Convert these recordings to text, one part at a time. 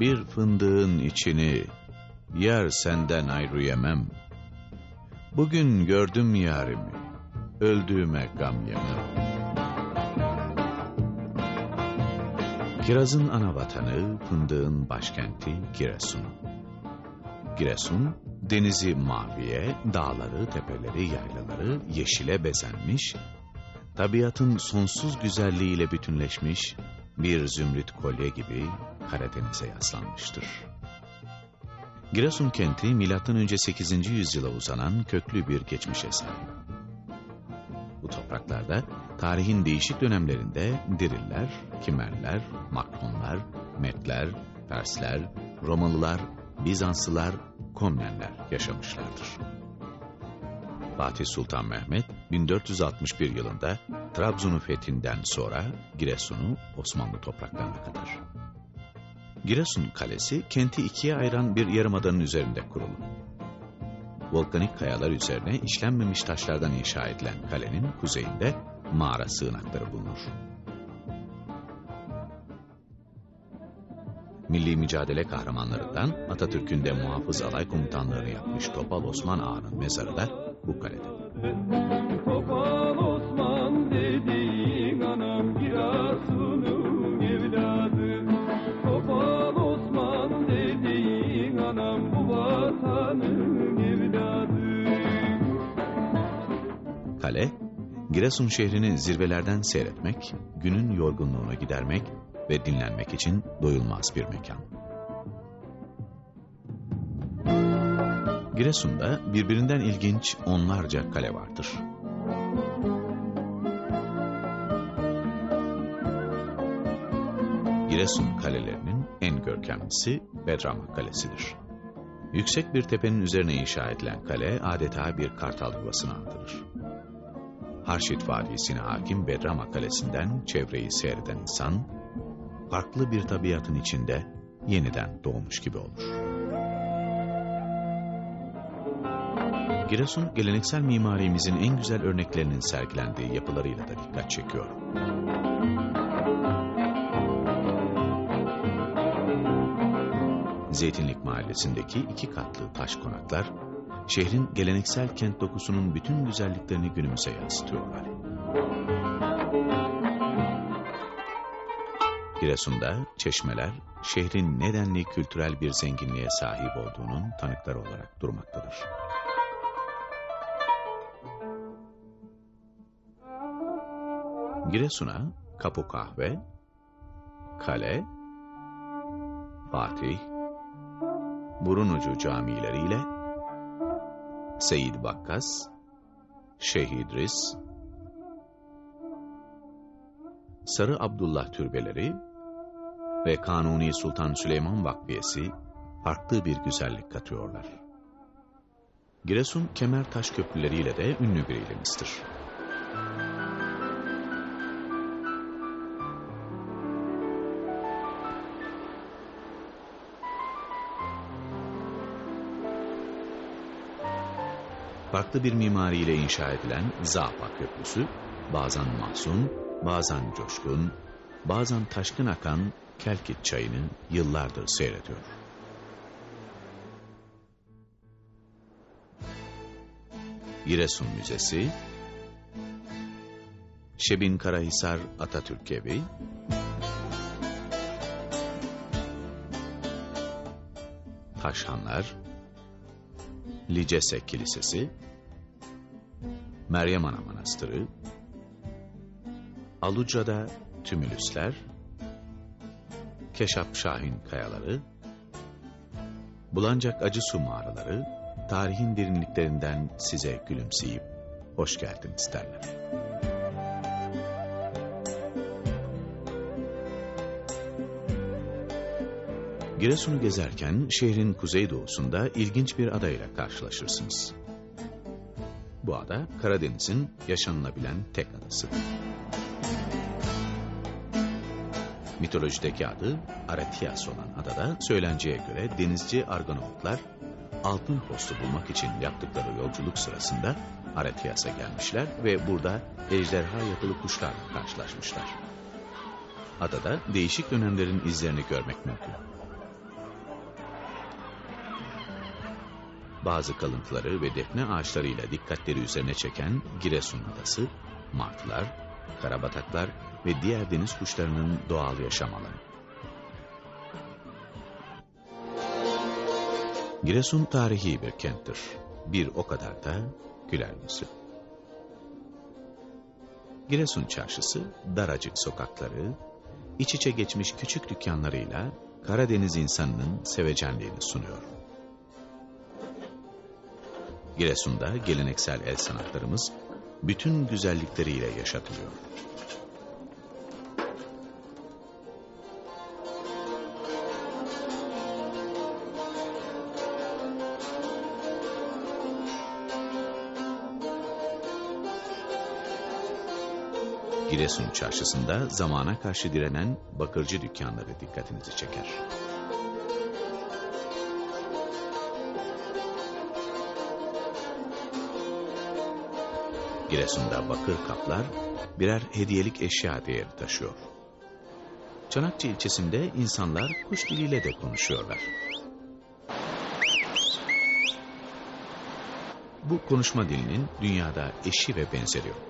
Bir fındığın içini yer senden ayrı yemem. Bugün gördüm yarimi, öldüğüme gam yemem. Kirazın ana vatanı, fındığın başkenti Giresun. Giresun, denizi maviye, dağları, tepeleri, yaylaları yeşile bezenmiş, tabiatın sonsuz güzelliğiyle bütünleşmiş bir zümrüt kolye gibi Karadeniz'e yaslanmıştır. Giresun kenti M.Ö. 8. yüzyıla uzanan köklü bir geçmişe sahip. Bu topraklarda tarihin değişik dönemlerinde Diriller, Kimerler, Makronlar, Metler, Persler, Romalılar, Bizanslılar, Komnenler yaşamışlardır. Fatih Sultan Mehmet 1461 yılında Trabzon'u fethinden sonra Giresun'u Osmanlı topraklarına kadar. Giresun Kalesi kenti ikiye ayıran bir yarımadanın üzerinde kurulu. Volkanik kayalar üzerine işlenmemiş taşlardan inşa edilen kalenin kuzeyinde mağara sığınakları bulunur. Milli mücadele kahramanlarından Atatürk'ün de muhafız alay komutanlığını yapmış Topal Osman Ağa'nın mezarı da bu kalede. Topal Osman dediğin Giresun şehrini zirvelerden seyretmek, günün yorgunluğunu gidermek ve dinlenmek için doyulmaz bir mekan. Giresun'da birbirinden ilginç onlarca kale vardır. Giresun kalelerinin en görkemlisi Bedrama Kalesi'dir. Yüksek bir tepenin üzerine inşa edilen kale adeta bir kartal yuvasını andırır. Harşit Vadisi'ne hakim Bedrama Kalesi'nden çevreyi seyreden insan, farklı bir tabiatın içinde yeniden doğmuş gibi olur. Giresun, geleneksel mimarimizin en güzel örneklerinin sergilendiği yapılarıyla da dikkat çekiyor. Zeytinlik Mahallesi'ndeki iki katlı taş konaklar, şehrin geleneksel kent dokusunun bütün güzelliklerini günümüze yansıtıyorlar. Giresun'da çeşmeler, şehrin nedenli kültürel bir zenginliğe sahip olduğunun tanıkları olarak durmaktadır. Giresun'a Kapı Kahve, Kale, Fatih, Burunucu camileriyle Seyyid Vakkas, Şeyh İdris, Sarı Abdullah türbeleri ve Kanuni Sultan Süleyman Vakfiyesi farklı bir güzellik katıyorlar. Giresun kemer taş köprüleriyle de ünlü bir ilimizdir. Farklı bir mimariyle inşa edilen Zapa Köprüsü, bazen mahzun, bazen coşkun, bazen taşkın akan Kelkit çayını yıllardır seyrediyor. Giresun Müzesi, Şebin Karahisar Atatürk Evi, Taşhanlar, Licese Kilisesi, Meryem Ana Manastırı, Aluca'da Tümülüsler, Keşap Şahin Kayaları, Bulancak Acı Su Mağaraları, tarihin derinliklerinden size gülümseyip hoş geldiniz derler. Giresun'u gezerken şehrin kuzeydoğusunda ilginç bir adayla karşılaşırsınız. Bu ada Karadeniz'in yaşanılabilen tek adasıdır. Mitolojideki adı Aratias olan adada söylenceye göre denizci Argonavutlar altın postu bulmak için yaptıkları yolculuk sırasında Aratias'a gelmişler ve burada ejderha yapılı kuşlarla karşılaşmışlar. Adada değişik dönemlerin izlerini görmek mümkün. Bazı kalıntıları ve defne ağaçlarıyla dikkatleri üzerine çeken Giresun Adası, martılar, karabataklar ve diğer deniz kuşlarının doğal yaşam alanı. Giresun tarihi bir kenttir. Bir o kadar da güler yüzlü. Giresun çarşısı daracık sokakları, iç içe geçmiş küçük dükkanlarıyla Karadeniz insanının sevecenliğini sunuyor. Giresun'da geleneksel el sanatlarımız bütün güzellikleriyle yaşatılıyor. Giresun çarşısında zamana karşı direnen bakırcı dükkanları dikkatinizi çeker. Giresun'da bakır kaplar birer hediyelik eşya değeri taşıyor. Çanakçı ilçesinde insanlar kuş diliyle de konuşuyorlar. Bu konuşma dilinin dünyada eşi ve benzeri yok.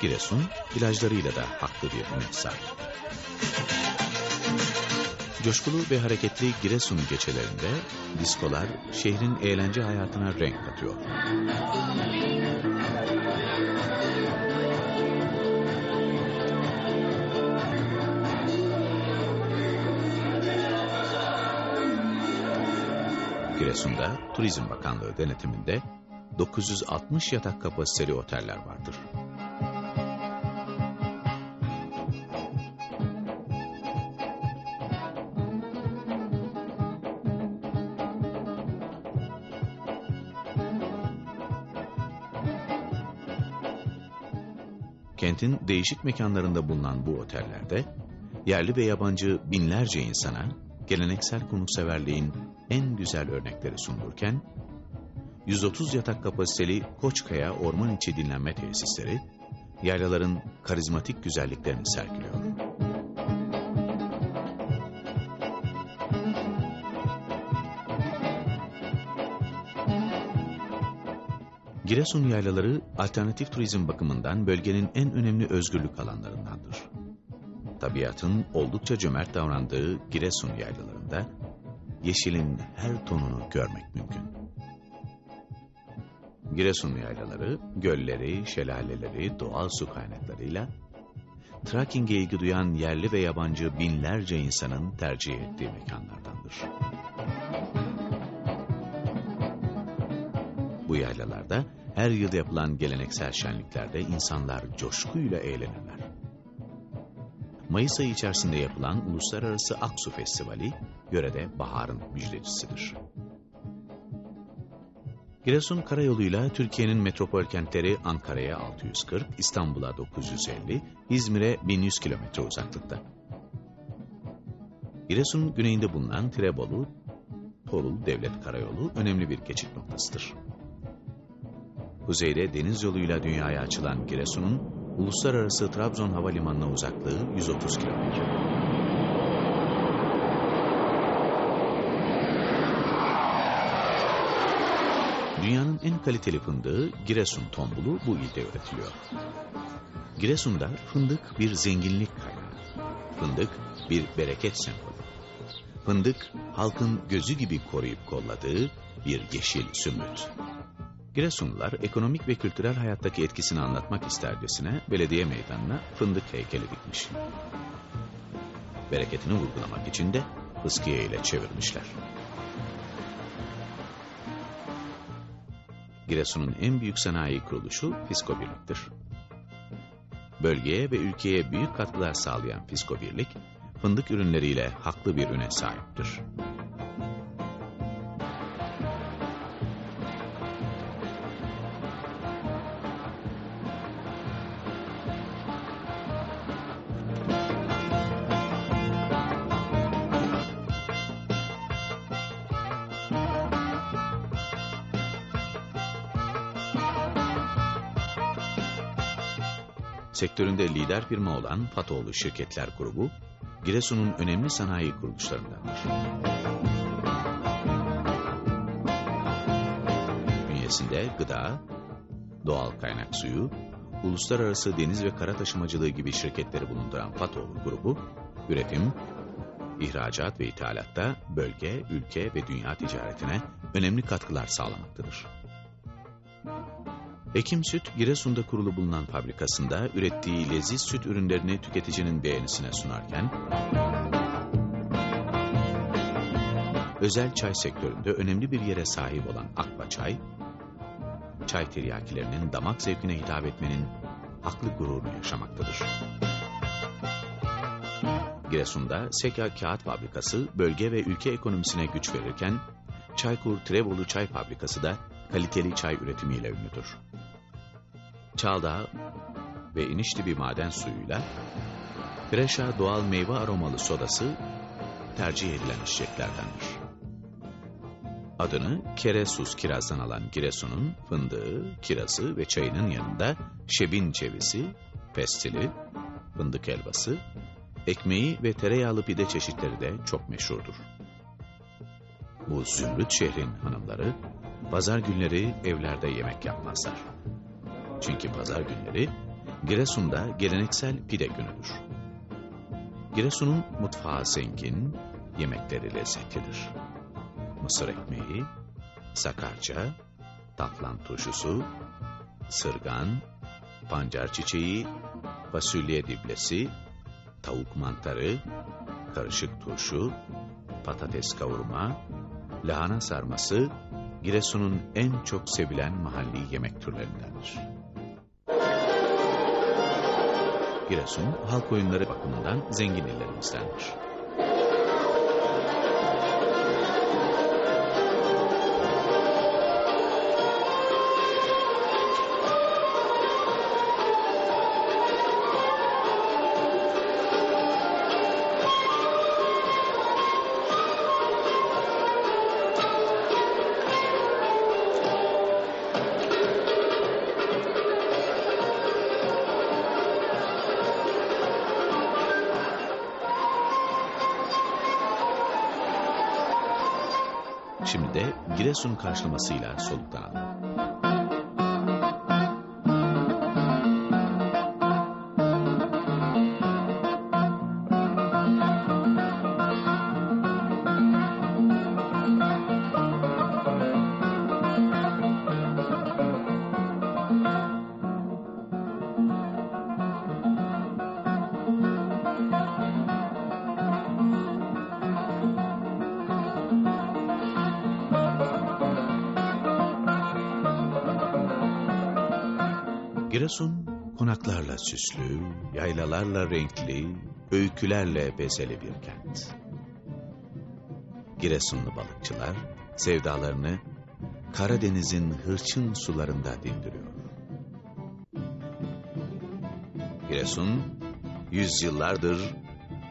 Giresun, plajlarıyla da haklı bir önem sahip. Coşkulu ve hareketli Giresun gecelerinde diskolar şehrin eğlence hayatına renk katıyor. Giresun'da Turizm Bakanlığı denetiminde 960 yatak kapasiteli oteller vardır. Kentin değişik mekanlarında bulunan bu otellerde yerli ve yabancı binlerce insana geleneksel konukseverliğin en güzel örnekleri sunulurken 130 yatak kapasiteli Koçkaya Orman İçi Dinlenme Tesisleri yaylaların karizmatik güzelliklerini sergiliyor. Giresun yaylaları alternatif turizm bakımından bölgenin en önemli özgürlük alanlarındandır. Tabiatın oldukça cömert davrandığı Giresun yaylalarında yeşilin her tonunu görmek mümkün. Giresun yaylaları, gölleri, şelaleleri, doğal su kaynaklarıyla trekking'e ilgi duyan yerli ve yabancı binlerce insanın tercih ettiği mekanlardandır. Bu yaylalarda her yıl yapılan geleneksel şenliklerde insanlar coşkuyla eğlenirler. Mayıs ayı içerisinde yapılan Uluslararası Aksu Festivali, yörede baharın müjdecisidir. Giresun karayoluyla Türkiye'nin metropol kentleri Ankara'ya 640, İstanbul'a 950, İzmir'e 1100 kilometre uzaklıkta. Giresun güneyinde bulunan Tirebolu, Torul Devlet Karayolu önemli bir geçit noktasıdır. Kuzeyde deniz yoluyla dünyaya açılan Giresun'un uluslararası Trabzon Havalimanı'na uzaklığı 130 kilometre. Dünyanın en kaliteli fındığı Giresun tombulu bu ilde üretiliyor. Giresun'da fındık bir zenginlik kaynağı. Fındık bir bereket sembolü. Fındık halkın gözü gibi koruyup kolladığı bir yeşil sümüt. Giresunlular ekonomik ve kültürel hayattaki etkisini anlatmak istercesine belediye meydanına fındık heykeli dikmiş. Bereketini vurgulamak için de fıskiye ile çevirmişler. Giresun'un en büyük sanayi kuruluşu Fisko Birlik'tir. Bölgeye ve ülkeye büyük katkılar sağlayan Fisko Birlik, fındık ürünleriyle haklı bir üne sahiptir. Sektöründe lider firma olan Fatoğlu Şirketler Grubu, Giresun'un önemli sanayi kuruluşlarındandır. bölgesinde gıda, doğal kaynak suyu, uluslararası deniz ve kara taşımacılığı gibi şirketleri bulunduran Fatoğlu grubu, üretim, ihracat ve ithalatta bölge, ülke ve dünya ticaretine önemli katkılar sağlamaktadır. Ekim Süt, Giresun'da kurulu bulunan fabrikasında ürettiği leziz süt ürünlerini tüketicinin beğenisine sunarken, özel çay sektöründe önemli bir yere sahip olan Akba Çay, çay tiryakilerinin damak zevkine hitap etmenin haklı gururunu yaşamaktadır. Giresun'da Seka Kağıt Fabrikası bölge ve ülke ekonomisine güç verirken, Çaykur Trebolu Çay Fabrikası da kaliteli çay üretimiyle ünlüdür. Çağdağ ve İnişdibi maden suyuyla Freşa doğal meyve aromalı sodası tercih edilen içeceklerdendir. Adını Keresus kirazdan alan Giresun'un fındığı, kirazı ve çayının yanında şebin cevizi, pestili, fındık helvası, ekmeği ve tereyağlı pide çeşitleri de çok meşhurdur. Bu zümrüt şehrin hanımları pazar günleri evlerde yemek yapmazlar. Çünkü pazar günleri Giresun'da geleneksel pide günüdür. Giresun'un mutfağı zengin, yemekleri lezzetlidir. Mısır ekmeği, sakarca, tatlan turşusu, sırgan, pancar çiçeği, fasulye diblesi, tavuk mantarı, karışık turşu, patates kavurma, lahana sarması, Giresun'un en çok sevilen mahalli yemek türlerindendir. Giresun, halk oyunları bakımından zengin illerimizdendir. Şimdi de Giresun karşılamasıyla soluklanalım. Giresun konaklarla süslü, yaylalarla renkli, öykülerle bezeli bir kent. Giresunlu balıkçılar sevdalarını Karadeniz'in hırçın sularında dindiriyor. Giresun yüzyıllardır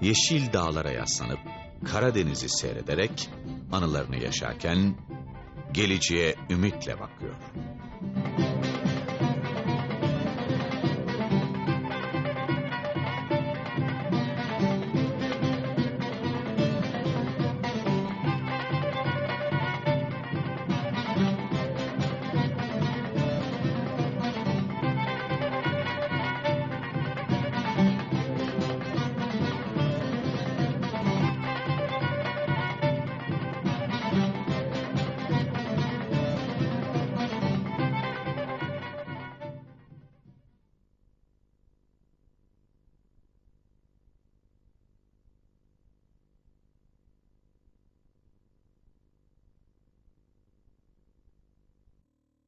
yeşil dağlara yaslanıp Karadeniz'i seyrederek anılarını yaşarken geleceğe ümitle bakıyor.